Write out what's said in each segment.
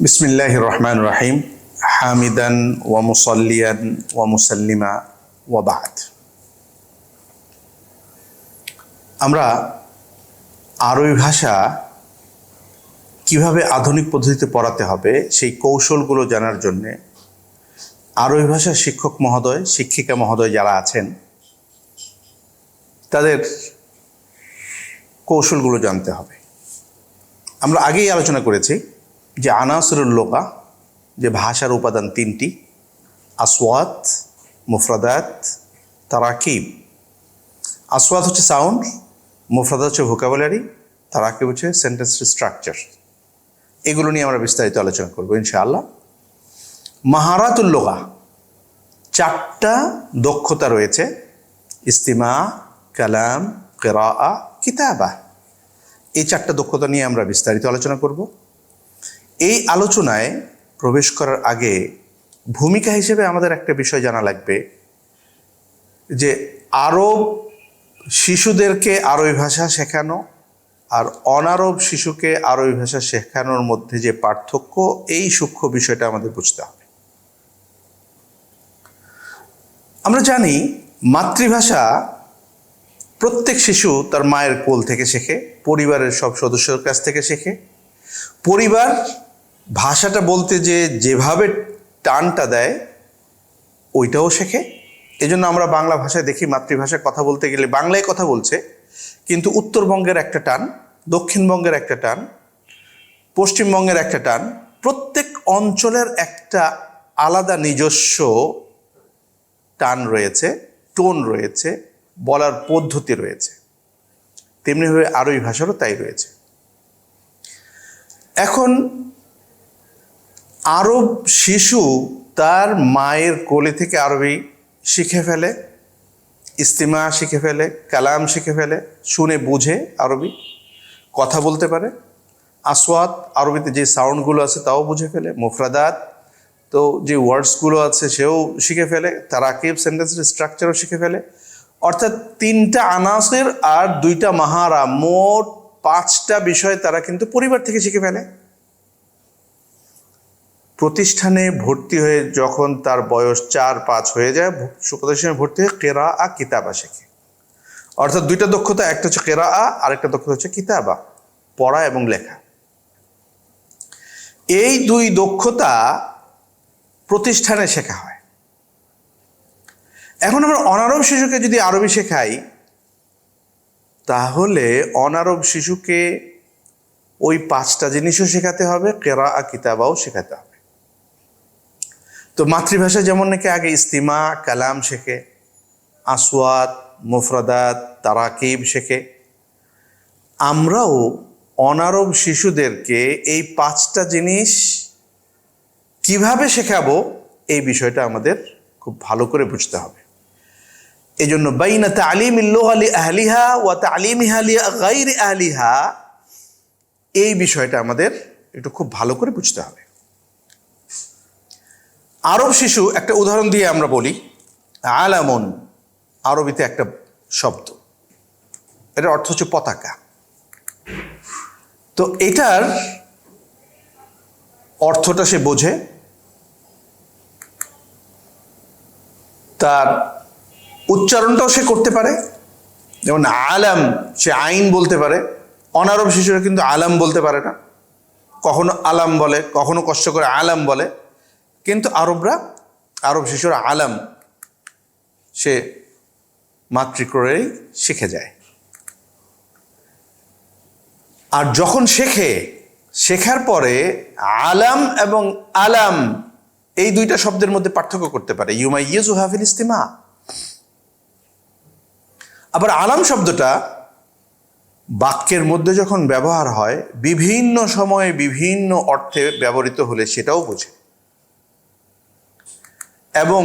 বিসমিল্লাহ রহমান রাহিম হামিদান ওয়া মুসল্লিয়ান ওয়া মুসাল্লিমা ওয়া আমরা আরবি ভাষা কীভাবে আধুনিক পদ্ধতিতে পড়াতে হবে সেই কৌশলগুলো জানার জন্যে আরবি ভাষার শিক্ষক মহোদয়, শিক্ষিকা মহোদয় যারা আছেন, তাদের কৌশলগুলো জানতে হবে। আমরা আগেই আলোচনা করেছি যে আনাসরুল লোকা, যে ভাষার উপাদান তিনটি, আসওয়াত, মুফরাদাত, তারাকিব। আসওয়াত হচ্ছে সাউন্ড মুফরাদাত হচ্ছে ভোকাবুলারি তারাকিব হচ্ছে সেন্টেন্স স্ট্রাকচার এগুলো নিয়ে আমরা বিস্তারিত আলোচনা করব ইনশাআল্লাহ। মাহারাতুল লোকা, চারটা দক্ষতা রয়েছে। ইস্তিমা, কালাম কেরা কিতাবা। এই চারটা দক্ষতা নিয়ে আমরা বিস্তারিত আলোচনা করব। এই আলোচনায় প্রবেশ করার আগে ভূমিকা হিসেবে আমাদের একটা বিষয় জানা লাগবে যে আরব শিশুদেরকে আরবি ভাষা শেখানো আর অনারব শিশুকে আরবি ভাষা শেখানোর মধ্যে যে পার্থক্য, এই সূক্ষ্ম বিষয়টা আমাদের বুঝতে হবে। আমরা জানি মাতৃভাষা প্রত্যেক শিশু তার মায়ের কোল থেকে শেখে, পরিবারের সব সদস্যের কাছ থেকে শেখে, পরিবার ভাষাটা বলতে যে যেভাবে টানটা দেয়, ওইটাও শেখে। এজন্য আমরা বাংলা ভাষায় দেখি, মাতৃভাষায় কথা বলতে গেলে বাংলায় কথা বলছে, কিন্তু উত্তরবঙ্গের একটা টান, দক্ষিণবঙ্গের একটা টান, পশ্চিমবঙ্গের একটা টান, প্রত্যেক অঞ্চলের একটা আলাদা নিজস্ব টান রয়েছে, টোন রয়েছে, বলার পদ্ধতি রয়েছে। তেমনিভাবে আরবি ভাষারও তাই রয়েছে। এখন আরব শিশু তার মায়ের কোলে থেকে আরবি শিখে ফেলে, ইস্তিমা শিখে ফেলে, কালাম শিখে ফেলে, শুনে বুঝে আরবি, কথা বলতে পারে। আসওয়াত আরবিতে যে সাউন্ডগুলো আছে তাও বুঝে ফেলে, মুফরাদাত, তো যে ওয়ার্ডসগুলো আছে সেও শিখে ফেলে, তারাকিব সেন্টেন্সের স্ট্রাকচারও শিখে ফেলে। অর্থাৎ তিনটা আনাসের আর দুইটা মাহারা, মোট পাঁচটা বিষয় তারা কিন্তু পরিবার থেকে শিখে ফেলে। প্রতিষ্ঠানে ভর্তি হয়ে যখন তার বয়স চার পাঁচ হয়ে যায় প্রতিষ্ঠানে ভর্তি হয়ে কেরা আ কিতাবা শেখে অর্থাৎ দুইটা দক্ষতা, একটা হচ্ছে কেরা আ, আরেকটা দক্ষতা হচ্ছে কিতাবা পড়া এবং লেখা। এই দুই দক্ষতা প্রতিষ্ঠানে শেখা হয়। এখন আমরা অনারব শিশুকে যদি আরবি শেখাই, তাহলে অনারব শিশুকে ওই পাঁচটা জিনিসও শেখাতে হবে, কেরা আ কিতাবাও শেখাতে হবে। তো মাতৃভাষা যেমন নাকি আগে ইস্তিমা, কালাম শেখে, আসওয়াত, মুফরাদাত, তারাকিব শেখে। আমরাও অনারব শিশুদেরকে এই পাঁচটা জিনিস কীভাবে শেখাবো এই বিষয়টা আমাদের খুব ভালো করে বুঝতে হবে। এই জন্য বাইনা তালিম আলি আহলিহা ওয়া তালিম আহলিহা, এই বিষয়টা আমাদের একটু খুব ভালো করে বুঝতে হবে। আরব শিশু, একটা উদাহরণ দিয়ে আমরা বলি, আলামন, আরবিতে একটা শব্দ। এটার অর্থ হচ্ছে পতাকা। তো এটার অর্থটা সে বোঝে, তার উচ্চারণটাও সে করতে পারে, যেমন আলাম সে আইন বলতে পারে, অনারব শিশুরা কিন্তু আলাম বলতে পারে না। কখনো আলাম বলে, কখনো কষ্ট করে আলাম বলে কিন্তু আরবরা, আরব শিশুরা আলাম, সে মাতৃক্রয়েই শিখে যায়। আর যখন শেখে, শেখার পরে আলাম এবং আলাম এই দুইটা শব্দের মধ্যে পার্থক্য করতে পারে। ইউমা ইয়েজু হাফিল ইস্তিমা। আবার আলাম শব্দটা বাক্যের মধ্যে যখন ব্যবহার হয়, বিভিন্ন সময়ে বিভিন্ন অর্থে ব্যবহৃত হলে সেটাও বোঝে। এবং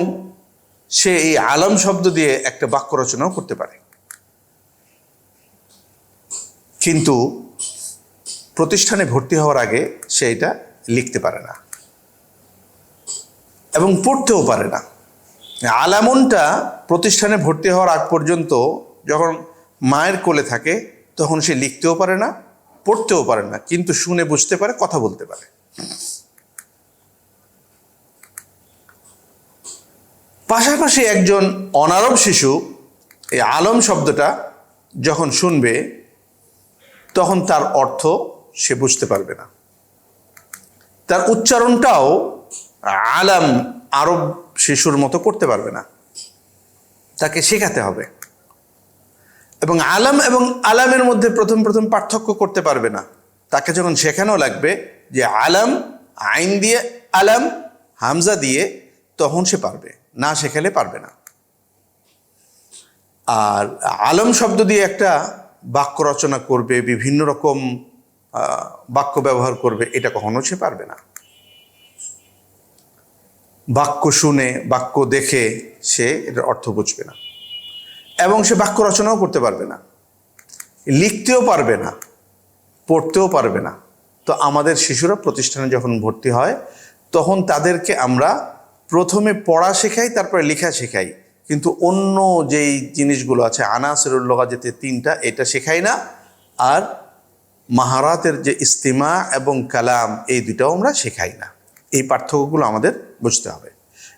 সে এই আলম শব্দ দিয়ে একটা বাক্য রচনাও করতে পারে। কিন্তু প্রতিষ্ঠানে ভর্তি হওয়ার আগে সে এটা লিখতে পারে না এবং পড়তেও পারে না। আলামনটা প্রতিষ্ঠানে ভর্তি হওয়ার আগ পর্যন্ত যখন মায়ের কোলে থাকে, তখন সে লিখতেও পারে না, পড়তেও পারে না, কিন্তু শুনে বুঝতে পারে, কথা বলতে পারে। পাশাপাশি একজন অনারব শিশু, এই আলম শব্দটা যখন শুনবে, তখন তার অর্থ সে বুঝতে পারবে না। তার উচ্চারণটাও আলাম আরব শিশুর মতো করতে পারবে না। তাকে শেখাতে হবে। এবং আলাম এবং আলামের মধ্যে প্রথম প্রথম পার্থক্য করতে পারবে না। তাকে যখন শেখানো লাগবে যে আলাম, আইন দিয়ে আলাম, হামজা দিয়ে তখন সে পারবে, না শেখালে পারবে না। আর আলম শব্দ দিয়ে একটা বাক্য রচনা করবে, বিভিন্ন রকম বাক্য ব্যবহার করবে, এটা কখনো সে পারবে না। বাক্য শুনে, বাক্য দেখে সে এটার অর্থ বুঝবে না। এবং সে বাক্য রচনাও করতে পারবে না। লিখতেও পারবে না, পড়তেও পারবে না। তো আমাদের শিশুরা প্রতিষ্ঠানে যখন ভর্তি হয়, তখন তাদেরকে আমরা প্রথমে পড়া শেখাই, তারপরে লেখা শেখাই। কিন্তু অন্য যেই জিনিসগুলো আছে আনাসিরুল্লাহ যেতে তিনটা, এটা শেখাই না। আর মাহারাতের যে ইস্তিমা এবং কালাম, এই দুটাও আমরা শেখাই না। এই পার্থক্যগুলো আমাদের বুঝতে হবে।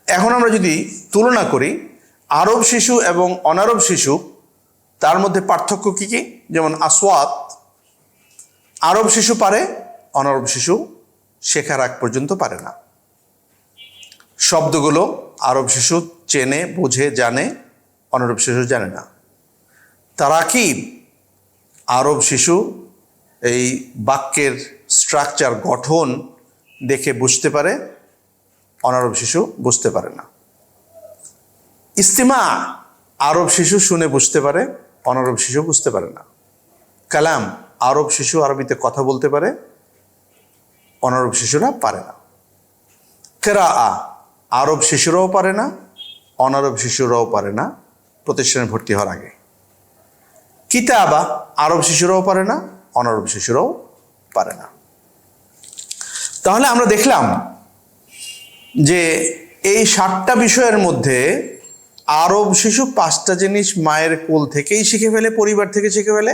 এখন আমরা যদি তুলনা করি, আরব শিশু এবং অনারব শিশু, তার মধ্যে পার্থক্য কি কি? যেমন আসওয়াত, আরব শিশু পারে, অনারব শিশু শেখার আগ পর্যন্ত পারে না। শব্দগুলো আরব শিশু চেনে, বুঝে, জানে অনারব শিশু জানে না। তারাকিব, আরব শিশু, এই বাক্যের স্ট্রাকচার গঠন দেখে বুঝতে পারে অনারব শিশু বুঝতে পারে না। ইস্তিমা, আরব শিশু শুনে বুঝতে পারে অনারব শিশু বুঝতে পারে না। কালাম, আরব শিশু আরবিতে কথা বলতে পারে অনারব শিশুরা পারে না। কেরা আ আরব শিশুরাও পারে না, অনারব শিশুরাও পারে না, প্রতিষ্ঠানে ভর্তি হওয়ার আগে। কিতাবা আরব শিশুরাও পারে না, অনারব শিশুরাও পারে না। তাহলে আমরা দেখলাম যে এই সাতটা বিষয়ের মধ্যে আরব শিশু পাঁচটা জিনিস মায়ের কোল থেকেই শিখে ফেলে, পরিবার থেকে শিখে ফেলে।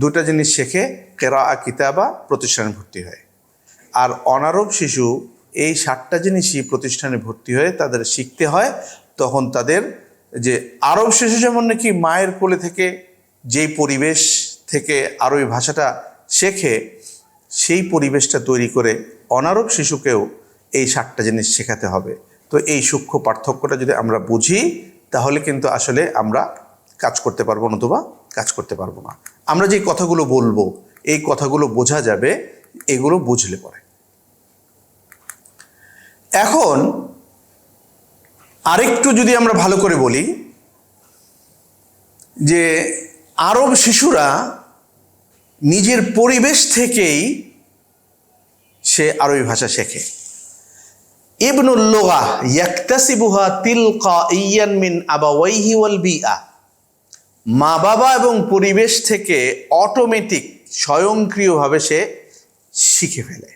দুটা জিনিস শেখে কেরা কিতাবা, প্রতিষ্ঠানে ভর্তি হয়। আর অনারব শিশু এই সাতটা জিনিসই প্রতিষ্ঠানে ভর্তি হয়ে তাদের শিখতে হয়। তখন তাদের যে আরব শিশু যেমন নাকি মায়ের কোলে থেকে যেই পরিবেশ থেকে আরবি ভাষাটা শেখে, সেই পরিবেশটা তৈরি করে অনারব শিশুকেও এই সাতটা জিনিস শেখাতে হবে। তো এই সূক্ষ্ম পার্থক্যটা যদি আমরা বুঝি, তাহলে কিন্তু আসলে আমরা কাজ করতে পারব নতুবা কাজ করতে পারব না। আমরা যে কথাগুলো বলব, এই কথাগুলো বোঝা যাবে, এগুলো বুঝলে পরে। এখন আরেকটু যদি আমরা ভালো করে বলি, যে আরব শিশুরা নিজের পরিবেশ থেকেই সে আরবি ভাষা শেখে। ইবনুল্লোগা ইয়াক্তাসিবুহা তিলকা ইয়ান মিন আবাওয়াইহি ওয়াল বিআ মা বাবা এবং পরিবেশ থেকে অটোমেটিক, স্বয়ংক্রিয়ভাবে সে শিখে ফেলে।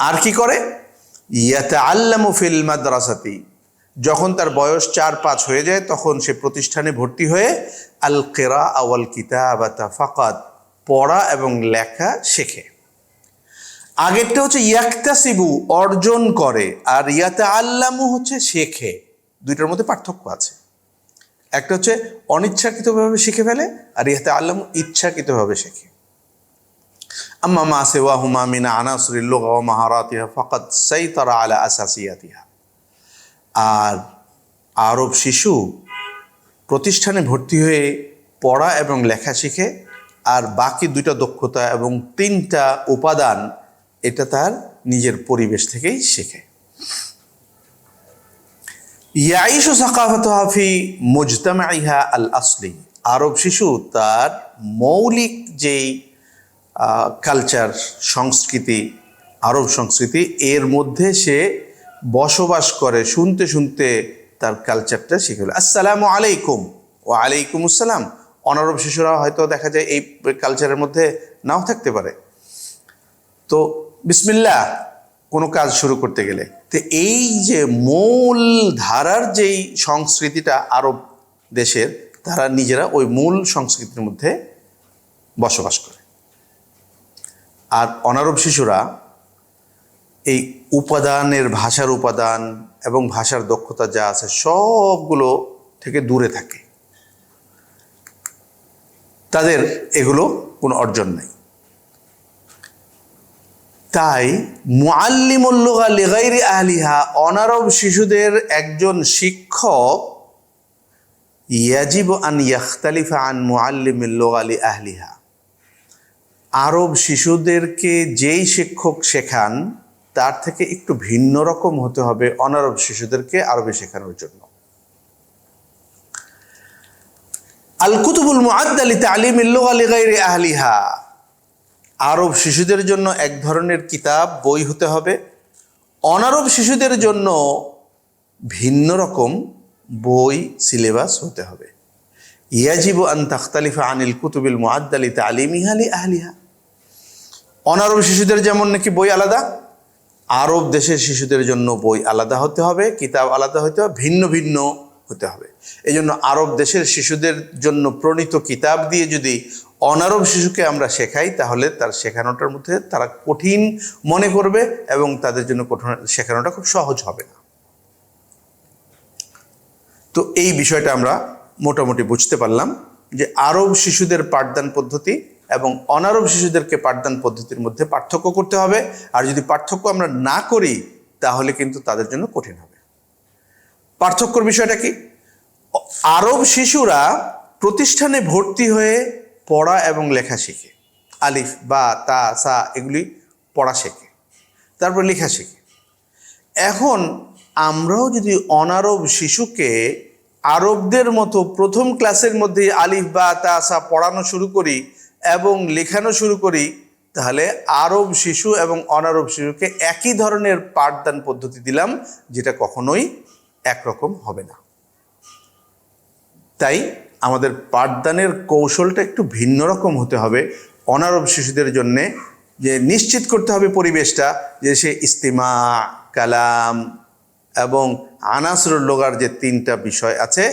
আর কি করে? ইয়াতে আল্লামু ফিল মাদ্রাসাতি। যখন তার বয়স চার পাঁচ হয়ে যায়, তখন সে প্রতিষ্ঠানে ভর্তি হয়ে আল কেরা আওয়াল কিতাবাতা ফাকাত পড়া এবং লেখা শেখে। আগেরটা হচ্ছে ইয়াক্তাসিবু, অর্জন করে, আর ইয়াতে আল্লামু হচ্ছে শেখে। দুইটার মধ্যে পার্থক্য আছে। একটা হচ্ছে অনিচ্ছাকৃতভাবে শিখে ফেলে, আর ইয়াতে আল্লামু ইচ্ছাকৃতভাবে শেখে। আম্মা মা সেওয়াহুমা মিনা আনাসরিল লুগা ওয়া মাহারাতিহা ফাকাদ সাইতারা আলা আসাসিয়াতিহা আর আরব শিশু প্রতিষ্ঠানে ভর্তি হয়ে পড়া এবং লেখা শিখে, আর বাকি দুইটা দক্ষতা এবং তিনটা উপাদান, এটা তার নিজের পরিবেশ থেকেই শেখে। ইয়াইশু সাকাফত হাফি মুজতামাইহা আল আসলি আরব শিশু তার মৌলিক যেই কালচার সংস্কৃতি, আরব সংস্কৃতি, এর মধ্যে সে বসবাস করে, শুনতে শুনতে তার কালচারটা শিখে আসসালামু আলাইকুম। ও আলাইকুম আসসালাম। অনারব শিশুরা হয়তো দেখা যায় এই কালচারের মধ্যে নাও থাকতে পারে। তো বিসমিল্লা কোনো কাজ শুরু করতে গেলে। তো এই যে মূল ধারার যেই সংস্কৃতিটা আরব দেশের, তারা নিজেরা ওই মূল সংস্কৃতির মধ্যে বসবাস করে। আর অনারব শিশুরা এই উপাদানের ভাষার উপাদান এবং ভাষার দক্ষতা যা আছে সবগুলো থেকে দূরে থাকে। তাদের এগুলো কোনো অর্জন নেই। তাই মুআল্লিমুল্লুগা লিগাইরি আহলিহা অনারব শিশুদের একজন শিক্ষক ইয়াজিব আন ইয়াখতালিফা আন মুআল্লিমিল্লুগা লি আহলিহা। আরব শিশুদেরকে যেই শিক্ষক শেখান, তার থেকে একটু ভিন্ন রকম হতে হবে অনারব শিশুদেরকে আরবে শেখানোর জন্য। আল কুতুবুল মুআদ্দালি তালিমিল লুগা লিগাইরি আহলিহা। আরব শিশুদের জন্য এক ধরনের কিতাব, বই হতে হবে। অনারব শিশুদের জন্য ভিন্ন রকম বই, সিলেবাস হতে হবে। ইয়াজিবু আন তাখতালিফা আনিল কুতুবিল মুআদ্দালি তালিমিহা লি আহলিহা অনারব শিশুদের যেমন নাকি বই আলাদা, আরব দেশের শিশুদের জন্য বই আলাদা হতে হবে, কিতাব আলাদা হতে হবে, ভিন্ন ভিন্ন হতে হবে। এই জন্য আরব দেশের শিশুদের জন্য প্রণীত কিতাব দিয়ে যদি অনারব শিশুকে আমরা শেখাই, তাহলে তার শেখানোটার মধ্যে তারা কঠিন মনে করবে এবং তাদের জন্য কঠিন শেখানোটা খুব সহজ হবে না। তো এই বিষয়টা আমরা মোটামুটি বুঝতে পারলাম যে আরব শিশুদের পাঠদান পদ্ধতি এবং অনারব শিশুদেরকে পাঠদান পদ্ধতির মধ্যে পার্থক্য করতে হবে। আর যদি পার্থক্য আমরা না করি, তাহলে কিন্তু তাদের জন্য কঠিন হবে। পার্থক্যর বিষয়টা কি? আরব শিশুরা প্রতিষ্ঠানে ভর্তি হয়ে পড়া এবং লেখা শিখে। আলিফ, বা, তা, সা এগুলি পড়া শেখে। তারপর লেখা শিখে। এখন আমরাও যদি অনারব শিশুকে আরবদের মতো প্রথম ক্লাসের মধ্যে আলিফ, বা, তা, সা পড়ানো শুরু করি এবং লেখানো শুরু করি, তাহলে আরব শিশু এবং অনারব শিশুকে একই ধরনের পাঠদান পদ্ধতি দিলাম, যেটা কখনোই একরকম হবে না। তাই আমাদের পাঠদানের কৌশলটা একটু ভিন্ন রকম হতে হবে অনারব শিশুদের জন্যে, যে নিশ্চিত করতে হবে পরিবেশটা, যে সে ইস্তিমা, কালাম এবং আনাসরুল লোগার যে তিনটা বিষয় আছে,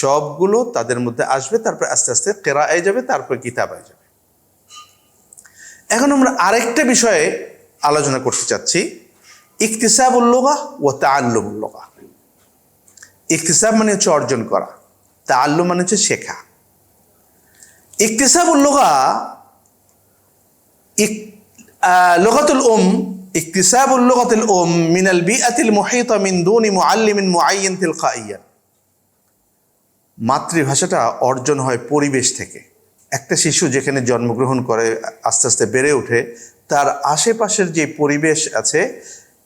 সবগুলো তাদের মধ্যে আসবে, তারপর আস্তে আস্তে কেরায় যাবে, তারপর কিতাবায় যাবে। এখন আমরা আরেকটা বিষয়ে আলোচনা করতে চাচ্ছি ইকতিসাবুল্লোগা ও তাল্লুমুল্লোগা ইকতিসাব মানে হচ্ছে অর্জন করা তাল্লুম মানে হচ্ছে শেখা ইকতিসাবুল্লোগা লগাতুল উম اكتساب اللغة الأم من البيئة المحيطة من دون معلم معين تلقائيا মাতৃভাষাটা অর্জন হয় পরিবেশ থেকে একটা শিশু যেখানে জন্মগ্রহণ করে আস্তে আস্তে বেড়ে ওঠে, তার আশেপাশের যে পরিবেশ আছে,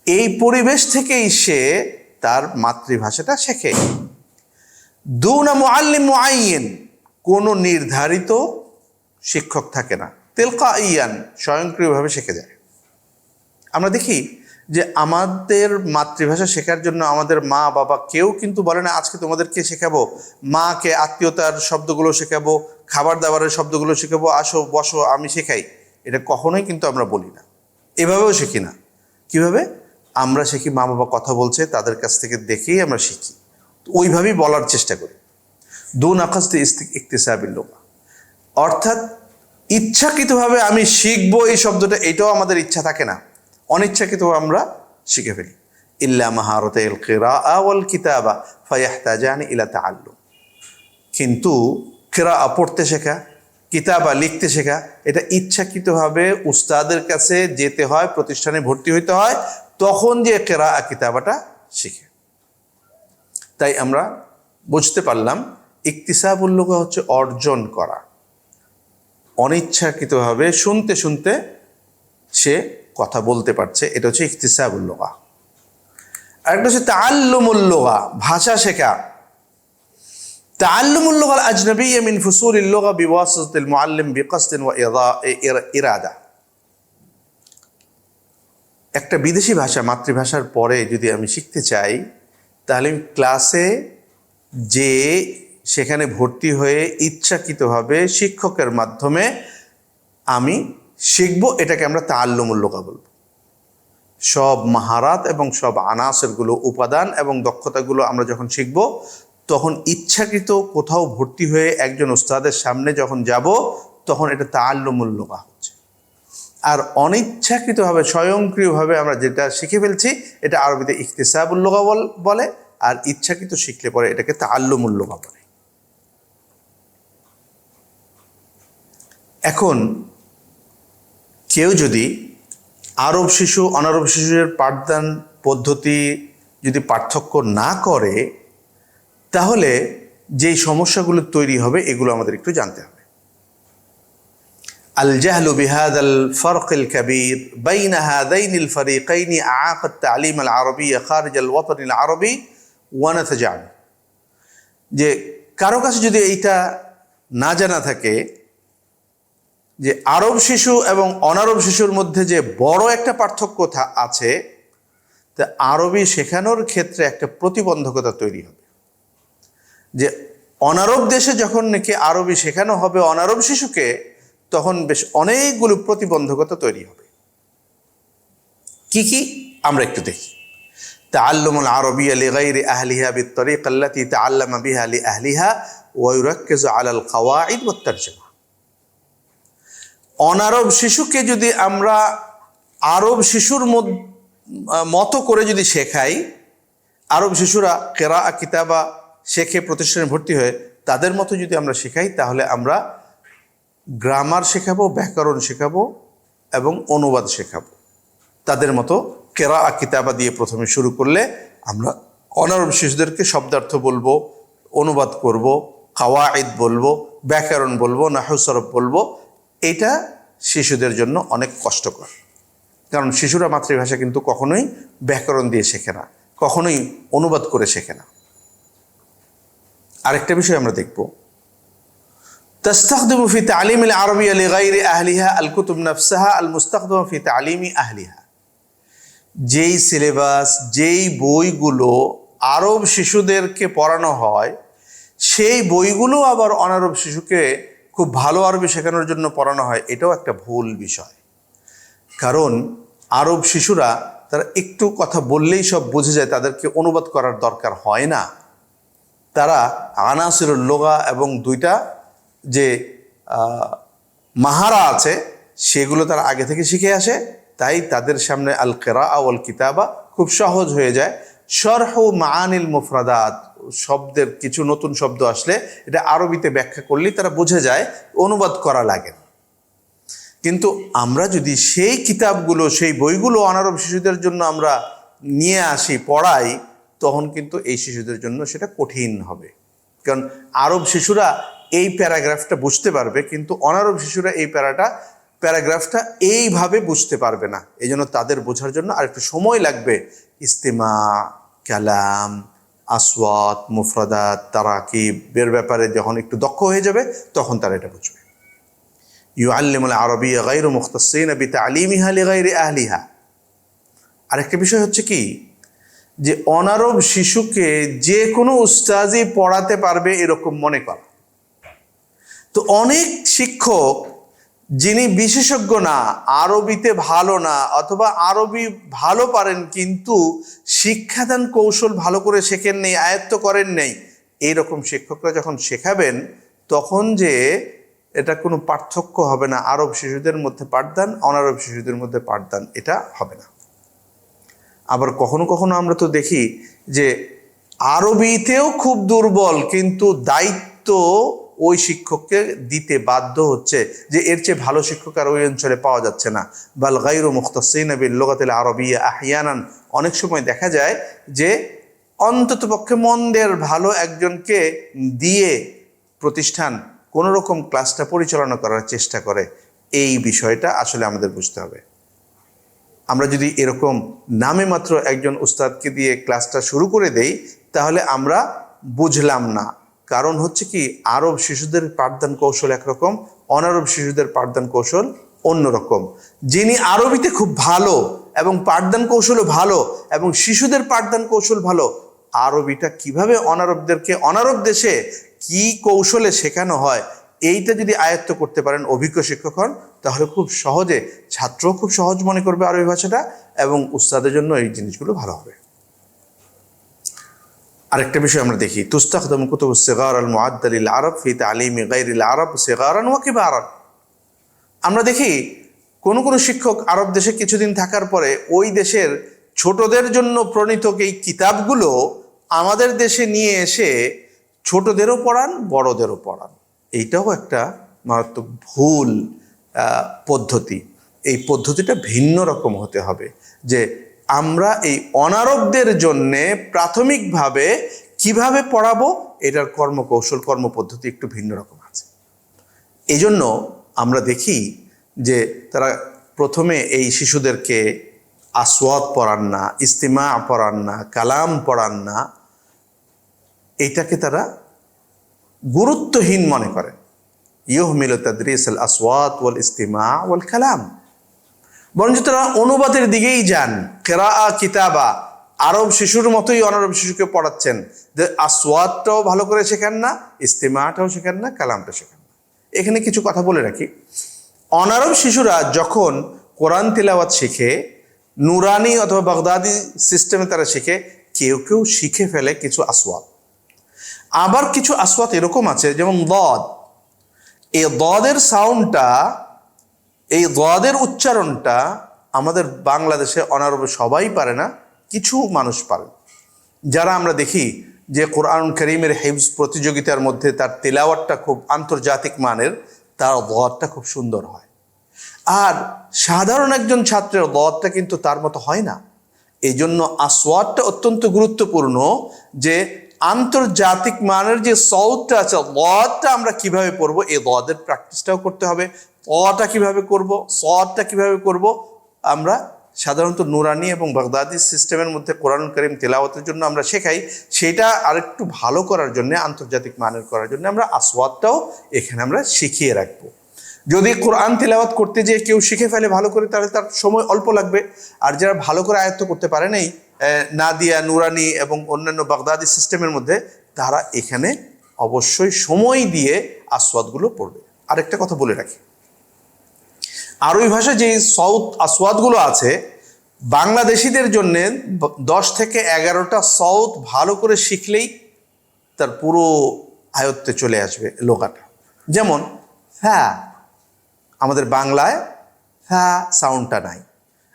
এই পরিবেশ থেকেই সে তার মাতৃভাষাটা শেখে। দুনা মুআল্লিম মুআইয়িন, কোনো নির্ধারিত শিক্ষক থাকে না। তেলকা ইয়ান স্বয়ংক্রিয়ভাবে শিখে যায়। আমরা দেখি যে আমাদের মাতৃভাষা শেখার জন্য আমাদের মা, বাবা কেউ কিন্তু বলে না, আজকে তোমাদেরকে শেখাবো? মাকে আত্মীয়তার শব্দগুলো শেখাবো, খাবার দাবারের শব্দগুলো শেখাবো, আসো, বসো, আমি শেখাই। এটা কখনোই কিন্তু আমরা বলি না। এভাবেও শিখি না। কীভাবে? আমরা শিখি, মা, বাবা কথা বলছে, তাদের কাছ থেকে দেখেই আমরা শিখি। ওইভাবেই বলার চেষ্টা করি। দু নাকাস্তে ইকতিসাবিল লোকা অর্থাৎ ইচ্ছাকৃতভাবে আমি শিখব এই শব্দটা, এটাও আমাদের ইচ্ছা থাকে না। অনিচ্ছাকৃত আমরা শিখে ফেলি। ইল্লা মাহারতে এল কেরা আওয়াল কিতাবা ফায়াহতাজানি ইলা তাআল্লুম। কিন্তু কেরা পড়তে শেখা, কিতাবা লিখতে শেখা, এটা ইচ্ছাকৃতভাবে উস্তাদের কাছে যেতে হয়, প্রতিষ্ঠানে ভর্তি হইতে হয়, তখন যে কেরা কিতাবাটা শিখে। তাই আমরা বুঝতে পারলাম ইকতিসাবুল্লুকা হচ্ছে অর্জন করা। অনিচ্ছাকৃতভাবে শুনতে শুনতে সে কথা বলতে পারছে এটা হচ্ছে ইকতিসাবুল্লোগা আরেকটা হচ্ছে তাল্লুমুল্লোগা ভাষা শেখা تعلم اللغة الأجنبية من فصول اللغة بواسطة المعلم بقصد وإرادة একটা বিদেশি ভাষা মাতৃভাষার পরে যদি আমি শিখতে চাই তাহলে আমি ক্লাসে যে সেখানে ভর্তি হয়ে ইচ্ছাকৃতভাবে শিক্ষকের মাধ্যমে আমি শিখব, এটাকে আমরা তাল্লুমুল্লোকা বলব। সব মাহারাত এবং সব আনাসেরগুলো উপাদান এবং দক্ষতাগুলো আমরা যখন শিখব, তখন ইচ্ছাকৃত কোথাও ভর্তি হয়ে একজন উস্তাদের সামনে যখন যাব, তখন এটা তাল্লুমুল্লোকা হচ্ছে। আর অনিচ্ছাকৃতভাবে, স্বয়ংক্রিয়ভাবে আমরা যেটা শিখে ফেলছি, এটা আরবিতে ইখতিসাবুল্লোগা বলে আর ইচ্ছাকৃত শিখলে পরে এটাকে তাল্লুমুল্লোগা বলে। এখন কেউ যদি আরব শিশু অনারব শিশুর পাঠদান পদ্ধতি যদি পার্থক্য না করে তাহলে যেই সমস্যাগুলো তৈরি হবে এগুলো আমাদের একটু জানতে হবে الجهل بهذا الفرق الكبير بين هذين الفريقين أعاق التعليم العربي خارج الوطن العربي ونتج عنه যে কারো কাছে যদি এইটা না জানা থাকে যে আরব শিশু এবং অনারব শিশুর মধ্যে যে বড় একটা পার্থক্য থা- আছে তা আরবি শেখানোর ক্ষেত্রে একটা প্রতিবন্ধকতা তৈরি হবে যে অনারব দেশে যখন নাকি আরবি শেখানো হবে অনারব শিশুকে তখন বেশ অনেকগুলো প্রতিবন্ধকতা তৈরি হবে কি কি আমরা একটু দেখি تعلم العربية لغير أهلها بالطريقة التي تعلم بها لأهلها ويركز على القواعد والترجمة অনারব শিশুকে যদি আমরা আরব শিশুর মতো করে যদি শেখাই, আরব শিশুরা কেরা কিতাবা শেখে, প্রতিষ্ঠানে ভর্তি হয়ে তাদের মতো যদি আমরা শেখাই, তাহলে আমরা গ্রামার শেখাবো, ব্যাকরণ শেখাবো এবং অনুবাদ শেখাবো। তাদের মতো কেরা কিতাবা দিয়ে প্রথমে শুরু করলে আমরা অনারব শিশুদেরকে শব্দার্থ বলব, অনুবাদ করব কাওয়াইদ বলব, ব্যাকরণ বলব, নাহুসরফ বলব এটা শিশুদের জন্য অনেক কষ্টকর কারণ শিশুরা মাতৃভাষা কিন্তু কখনোই ব্যাকরণ দিয়ে শেখে না কখনোই অনুবাদ করে শেখে না আরেকটা বিষয় আমরা দেখব تستخدم في تعليم العربية لغير أهلها الكتب نفسها المستخدمة في تعليم أهلها যেই সিলেবাস যেই বইগুলো আরব শিশুদেরকে পড়ানো হয় সেই বইগুলো আবার অনারব শিশুকে খুব ভালো আরবি শেখানোর জন্য পড়ানো হয়, এটাও একটা ভুল বিষয়। কারণ আরব শিশুরা, তারা একটু কথা বললেই সব বুঝে যায়, তাদেরকে অনুবাদ করার দরকার হয় না। তারা আনাসের লোগা এবং দুইটা যে মাহারা আছে, সেগুলো তারা আগে থেকে শিখে আসে, তাই তাদের সামনে আল কেরা আওয়াল কিতাবা খুব সহজ হয়ে যায়। শরহ মানিল মুফরাদাত শব্দের কিছু নতুন শব্দ আসলে এটা আরবিতে ব্যাখ্যা করলেই তারা বুঝে যায়, অনুবাদ করা লাগে কিন্তু আমরা যদি সেই কিতাবগুলো, সেই বইগুলো অনারব শিশুদের জন্য আমরা নিয়ে আসি, পড়াই, তখন কিন্তু এই শিশুদের জন্য সেটা কঠিন হবে। কারণ আরব শিশুরা এই প্যারাগ্রাফটা বুঝতে পারবে, কিন্তু অনারব শিশুরা এই প্যারাটা, প্যারাগ্রাফটা এইভাবে বুঝতে পারবে না। এই জন্য তাদের বোঝার জন্য আর একটু সময় লাগবে। ইস্তেমা, কালাম আসওয়াত, মুফরাদাত তারাকিবের ব্যাপারে যখন একটু দক্ষ হয়ে যাবে, তখন তারা এটা বুঝবে। ইউ আল্লিমুল আরবি গাইরু মুখতাসিন বিতা আলিমিহা লিগাইরি আহলিহা। আরেকটা বিষয় হচ্ছে কি? যে অনারব শিশুকে যে কোনো উস্তাজি পড়াতে পারবে এরকম মনে করা। তো অনেক শিক্ষক যিনি বিশেষজ্ঞ না, আরবিতে ভালো না, অথবা আরবি ভালো পারেন কিন্তু শিক্ষাদান কৌশল ভালো করে শেখেন নেই, আয়ত্ত করেন নেই, এইরকম শিক্ষকরা যখন শেখাবেন, তখন যে এটা কোনো পার্থক্য হবে না, আরব শিশুদের মধ্যে পাঠদান, অনারব শিশুদের মধ্যে পাঠদান, এটা হবে না। আবার কখনো কখনো আমরা তো দেখি যে আরবিতেও খুব দুর্বল, কিন্তু দায়িত্ব ওই শিক্ষককে দিতে বাধ্য হচ্ছে যে এর চেয়ে ভালো শিক্ষক আর ওই অঞ্চলে পাওয়া যাচ্ছে না। বাল গাইরু মুখতাসিন লোকাতিল আরবিয়া আহিয়ানান। অনেক সময় দেখা যায় যে অন্তত পক্ষে মন্দের ভালো একজনকে দিয়ে প্রতিষ্ঠান কোনো রকম ক্লাসটা পরিচালনা করার চেষ্টা করে। এই বিষয়টা আসলে আমাদের বুঝতে হবে। আমরা যদি এরকম নামে মাত্র একজন উস্তাদকে দিয়ে ক্লাসটা শুরু করে দেই, তাহলে আমরা বুঝলাম না। কারণ হচ্ছে কি, আরব শিশুদের পাঠদান কৌশল একরকম, অনারব শিশুদের পাঠদান কৌশল অন্যরকম। যিনি আরবিতে খুব ভালো এবং পাঠদান কৌশলও ভালো এবং শিশুদের পাঠদান কৌশল ভালো, আরবিটা কীভাবে অনারবদেরকে, অনারব দেশে কি কৌশলে শেখানো হয়, এইটা যদি আয়ত্ত করতে পারেন অভিজ্ঞ শিক্ষক তাহলে খুব সহজে ছাত্র খুব সহজ মনে করবে আরবি ভাষাটা এবং উস্তাদের জন্য এই জিনিসগুলো ভালো হবে। আরেকটা বিষয় আমরা দেখি, তুস্তাখদম কুতুব সিগার আল মুআদ্দালিল আরব ফি তালিমি গাইরিল আরব সিগারান ওয়া কিবারান। আমরা দেখি, কোনো কোনো শিক্ষক আরব দেশে কিছুদিন থাকার পরে ওই দেশের ছোটদের জন্য প্রণীত এই কিতাবগুলো আমাদের দেশে নিয়ে এসে ছোটদেরও পড়ান, বড়দেরও পড়ান। এইটাও একটা মারাত্মক ভুল পদ্ধতি। এই পদ্ধতিটা ভিন্ন রকম হতে হবে যে আমরা এই অনারবদের জন্যে প্রাথমিকভাবে কীভাবে পড়াবো? এটার কর্মকৌশল, কর্মপদ্ধতি একটু ভিন্ন রকম আছে। এই জন্য আমরা দেখি যে তারা প্রথমে এই শিশুদেরকে আসওয়াদ পড়ান না, ইস্তিমা পড়ান না, কালাম পড়ান না, এটাকে তারা গুরুত্বহীন মনে করেন। ইহমিল তদ্রিস আল আসওয়াত ওয়াল ইস্তিমা ওয়াল কালাম। বরঞ্চ তারা অনুবাদের দিকেই যান। কেরা কিতাবা। আরব শিশুর মতোই অনারব শিশুকে পড়াচ্ছেন। যে আসওয়াদটাও ভালো করে শেখান না ইস্তেমাটাও শেখান না, কালামটা শেখান না। এখানে কিছু কথা বলে রাখি। অনারব শিশুরা যখন কোরআন তিলাওয়াত শিখে, নুরানি অথবা বাগদাদি সিস্টেমে তারা শিখে, কেউ কেউ শিখে ফেলে কিছু আসওয়াদ। আবার কিছু আসওয়াত এরকম আছে, যেমন দদ। এ দদের সাউন্ডটা এই দদের উচ্চারণটা আমাদের বাংলাদেশে অনারবে সবাই পারে না, কিছু মানুষ পারে। যারা আমরা দেখি যে কোরআন করিমের হেফজ প্রতিযোগিতার মধ্যে তার তেলাওয়াতটা খুব আন্তর্জাতিক মানের, তার দদটা খুব সুন্দর হয়। আর সাধারণ একজন ছাত্রের দদটা কিন্তু তার মতো হয় না। এই জন্য আসওয়াদটা অত্যন্ত গুরুত্বপূর্ণ যে আন্তর্জাতিক মানের যে সৌদটা আছে লদটা আমরা কীভাবে পড়ব, এই লদের প্র্যাকটিসটাও করতে হবে। অটা কীভাবে করব সদটা কীভাবে করব, আমরা সাধারণত নুরানি এবং বাগদাদি সিস্টেমের মধ্যে কোরআন করিম তেলাওয়াতের জন্য আমরা শেখাই, সেটা আরেকটু ভালো করার জন্য, আন্তর্জাতিক মানের করার জন্য আমরা আসওয়াদটাও এখানে আমরা শিখিয়ে রাখব। যদি কোরআন তেলাওয়াত করতে যেয়ে কেউ শিখে ফেলে ভালো করে, তাহলে তার সময় অল্প লাগবে। আর যারা ভালো করে আয়ত্ত করতে পারে নাই নাদিয়া, নুরানি এবং অন্যান্য বাগদাদি সিস্টেমের মধ্যে, তারা এখানে অবশ্যই সময় দিয়ে আসওয়াদগুলো পড়বে। আরেকটা কথা বলে রাখি। আরবি ভাষায় যে সৌত আসওয়াদগুলো আছে, বাংলাদেশিদের জন্য দশ থেকে এগারোটা সৌত ভালো করে শিখলেই তার পুরো আয়ত্তে চলে আসবে লোকাটা যেমন হ্যাঁ আমাদের বাংলায় হ্যাঁ সাউন্ডটা নাই।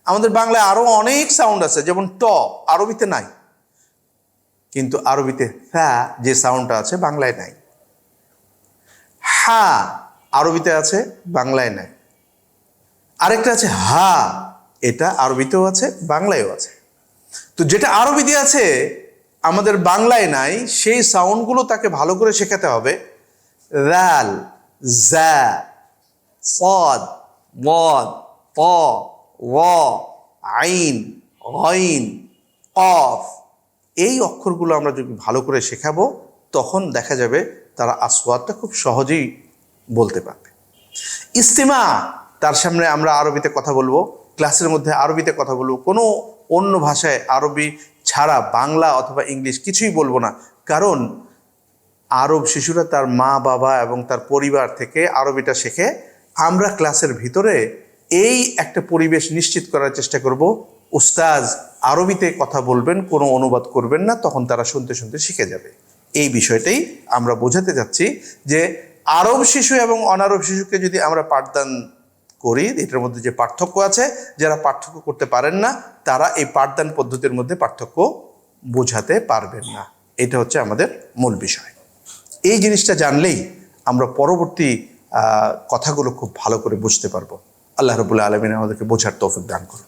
আমাদের বাংলায় আরও অনেক সাউন্ড আছে, যেমন ট, আরবিতে নাই। কিন্তু আরবিতে হ্যাঁ যে সাউন্ডটা আছে বাংলায় নাই। হা, আরবিতে আছে, বাংলায় নাই। আরেকটা আছে হা, এটা আরবিতেও আছে, বাংলায়ও আছে। তো যেটা আরবিতে আছে, আমাদের বাংলায় নাই, সেই সাউন্ডগুলো তাকে ভালো করে শেখাতে হবে। রাল জ্যা সদ, মদ প আইন অইন অফ এই অক্ষরগুলো আমরা যদি ভালো করে শেখাবো, তখন দেখা যাবে তারা আসওয়াদটা খুব সহজেই বলতে পারবে। ইস্তেমা তার সামনে আমরা আরবিতে কথা বলব, ক্লাসের মধ্যে আরবিতে কথা বলব, কোনো অন্য ভাষায় আরবি ছাড়া বাংলা অথবা ইংলিশ কিছুই বলব না। কারণ আরব শিশুরা তার মা, বাবা এবং তার পরিবার থেকে আরবিটা শেখে। আমরা ক্লাসের ভিতরে এই একটা পরিবেশ নিশ্চিত করার চেষ্টা করব। উস্তাজ আরবিতে কথা বলবেন, কোনো অনুবাদ করবেন না, তখন তারা শুনতে শুনতে শিখে যাবে। এই বিষয়টাই আমরা বোঝাতে যাচ্ছি যে আরব শিশু এবং অনারব শিশুকে যদি আমরা পাঠদান করি, এটার মধ্যে যে পার্থক্য আছে, যারা পার্থক্য করতে পারেন না, তারা এই পাঠদান পদ্ধতির মধ্যে পার্থক্য বোঝাতে পারবেন না। এটা হচ্ছে আমাদের মূল বিষয়। এই জিনিসটা জানলেই আমরা পরবর্তী কথাগুলো খুব ভালো করে বুঝতে পারব। আল্লাহ রবুল্লা আলমিন আমাদেরকে বোঝার তৌফিক দান করুন।